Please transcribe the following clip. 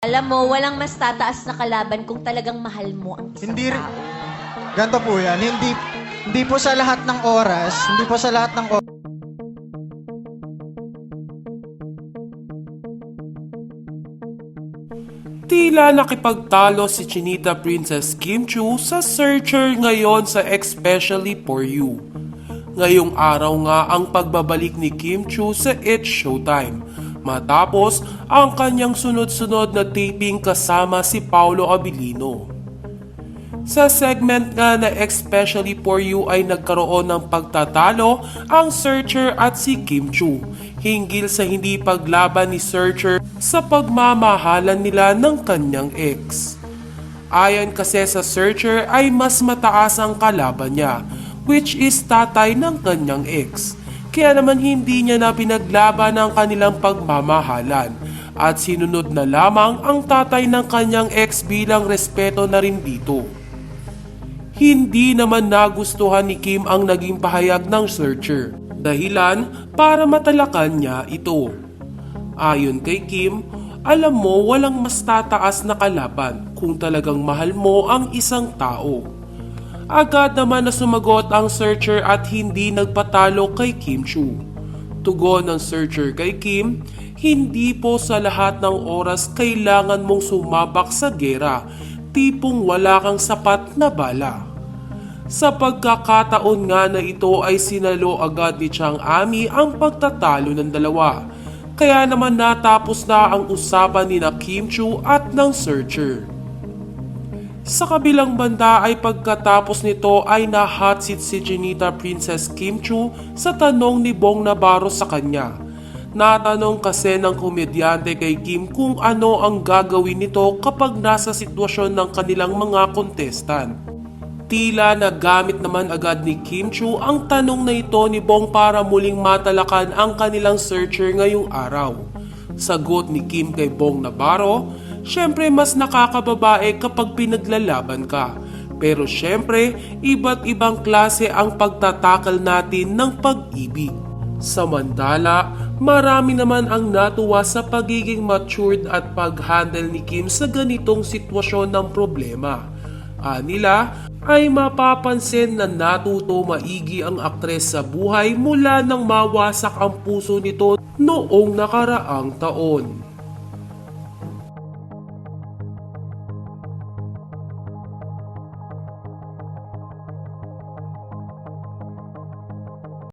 Alam mo, walang mas tataas na kalaban kung talagang mahal mo ang isang Hindi rin- tao. Ganto po yan. Hindi, hindi po sa lahat ng oras, hindi po sa lahat ng oras, Tila nakipagtalo si Chinita Princess Kim Chu sa searcher ngayon sa Especially For You. Ngayong araw nga ang pagbabalik ni Kim Chu sa It's Showtime matapos ang kanyang sunod-sunod na taping kasama si Paolo Abilino. Sa segment nga na Especially For You ay nagkaroon ng pagtatalo ang Searcher at si Kim Chu hinggil sa hindi paglaban ni Searcher sa pagmamahalan nila ng kanyang ex. Ayon kasi sa Searcher ay mas mataas ang kalaban niya which is tatay ng kanyang ex. Kaya naman hindi niya na pinaglaban ang kanilang pagmamahalan at sinunod na lamang ang tatay ng kanyang ex bilang respeto na rin dito. Hindi naman nagustuhan ni Kim ang naging pahayag ng searcher. Dahilan para matalakan niya ito. Ayon kay Kim, alam mo walang mas tataas na kalaban kung talagang mahal mo ang isang tao. Agad naman na sumagot ang searcher at hindi nagpatalo kay Kim Chu. Tugon ng searcher kay Kim, hindi po sa lahat ng oras kailangan mong sumabak sa gera, tipong wala kang sapat na bala. Sa pagkakataon nga na ito ay sinalo agad ni Chang Ami ang pagtatalo ng dalawa. Kaya naman natapos na ang usapan ni na Kim Chu at ng searcher. Sa kabilang banda ay pagkatapos nito ay na-hot seat si Janita Princess Kim Chu sa tanong ni Bong Navarro sa kanya. Natanong kasi ng komedyante kay Kim kung ano ang gagawin nito kapag nasa sitwasyon ng kanilang mga kontestant. Tila nagamit naman agad ni Kim Chu ang tanong na ito ni Bong para muling matalakan ang kanilang searcher ngayong araw. Sagot ni Kim kay Bong Navarro, Siyempre mas nakakababae kapag pinaglalaban ka. Pero siyempre, iba't ibang klase ang pagtatakal natin ng pag-ibig. Samantala, marami naman ang natuwa sa pagiging matured at pag-handle ni Kim sa ganitong sitwasyon ng problema. Anila ay mapapansin na natuto maigi ang aktres sa buhay mula nang mawasak ang puso nito noong nakaraang taon.